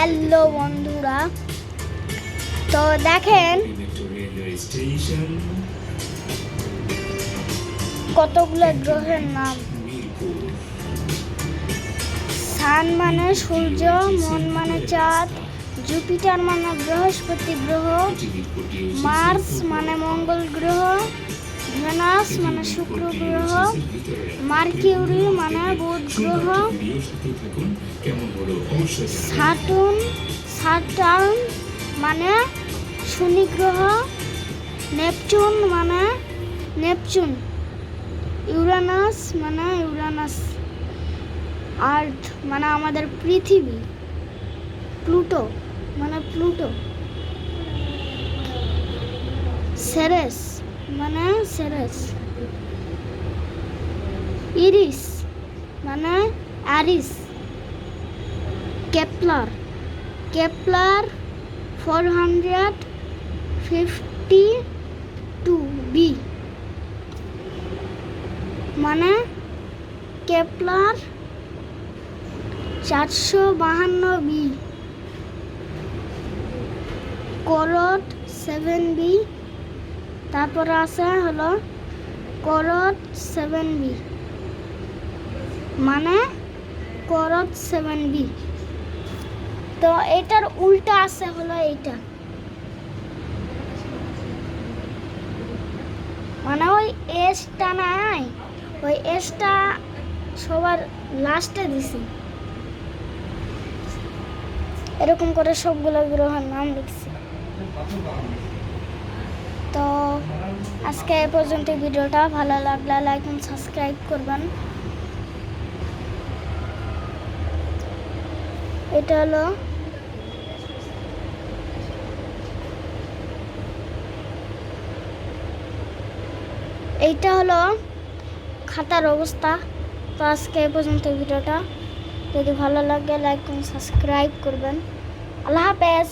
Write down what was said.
Hello বন্ধুরা। তো দেখেন, কতগুলো গ্রহের নাম। সান মানে সূর্য, মন মানে চাঁদ, জুপিটার মানে বৃহস্পতি গ্রহ, মার্স মানে মঙ্গল গ্রহ ভেনাস মানে শুক্র গ্রহ, মার্কিউরি মানে বুধ গ্রহ, সাটুন, সাটার্ন মানে শনি গ্রহ, নেপচুন মানে নেপচুন, ইউরানাস মানে ইউরানাস, আর্থ মানে আমাদের পৃথিবী, প্লুটো মানে প্লুটো, সেরেস। মানে সেরেস ইরিস মানে Eris Kepler Kepler four hundred fifty two B মানে কেপলার চারশো বাহান্ন বি করট সেভেন বি তারপরে আছে হলো করট সেভেন বি মানে করট সেভেন বি তো এটার উল্টা আছে হলো এইটা। মানে ওই এসটা নাই, ওই এসটা সবার লাস্টে দিছি। এরকম করে সবগুলো গ্রহের নাম লিখছি। তো আজকে এ পর্যন্ত ভিডিওটা ভালো লাগলে লাইক এবং সাবস্ক্রাইব করবেন। এটা হলো এইটা হলো খাতার অবস্থা। তো আজকে এ পর্যন্ত ভিডিওটা। যদি ভালো লাগে লাইক এবং সাবস্ক্রাইব করবেন। আল্লাহ হাফেজ।